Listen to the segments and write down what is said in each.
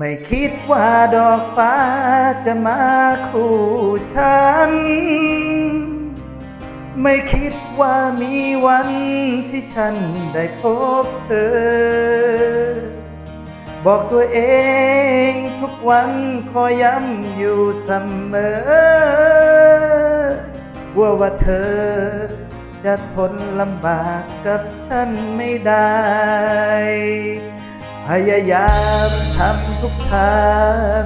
ไม่คิดว่าดอกฟ้าจะมาคู่ฉัน ไม่คิดว่ามีวันที่ฉันได้พบเธอ บอกตัวเองทุกวันคอยย้ำอยู่เสมอว่าว่าเธอจะทนลำบากกับฉันไม่ได้ พยายามทำทุกทาง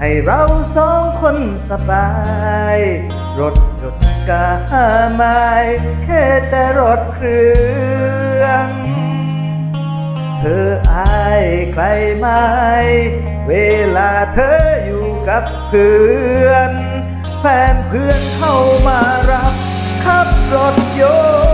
ให้เราสองคนสบาย รถหยนต์กาไม้แค่แต่รถเครื่อง เธออายใครไหม เวลาเธออยู่กับเพื่อน แฟนเพื่อนเข้ามารับขับรถยนต์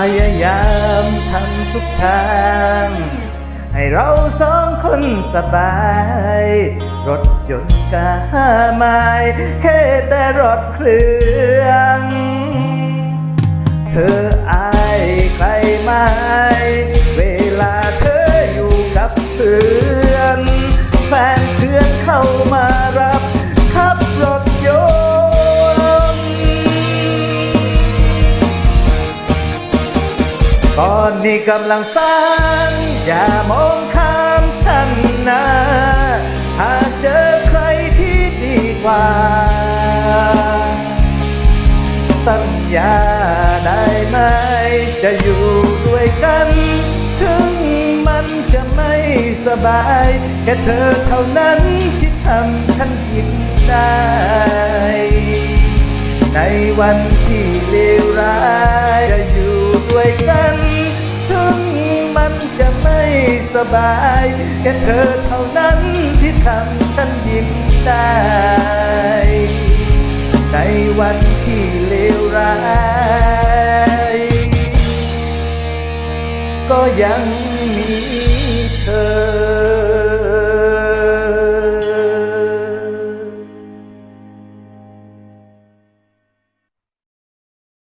พยายามทำทุกทาง ให้เราสองคนสบาย รถยนต์กาไม้แค่แต่รถเครื่อง เธออายใครไหม เวลาเธออยู่กับเธอ อนนี้กำลังสร้างอย่ามองข้ามฉันนะหากเจอใครที่ดีกว่า สัญญาได้ไหม จะอยู่ด้วยกัน ถึงมันจะไม่สบาย แค่เธอเท่านั้นที่ทำฉันยิ้มได้ ในวันที่เลวร้าย สบายแค่เธอเท่านั้นที่ทำฉันยิ้มได้ ในวันที่เลวร้าย ก็ยังมีเธอ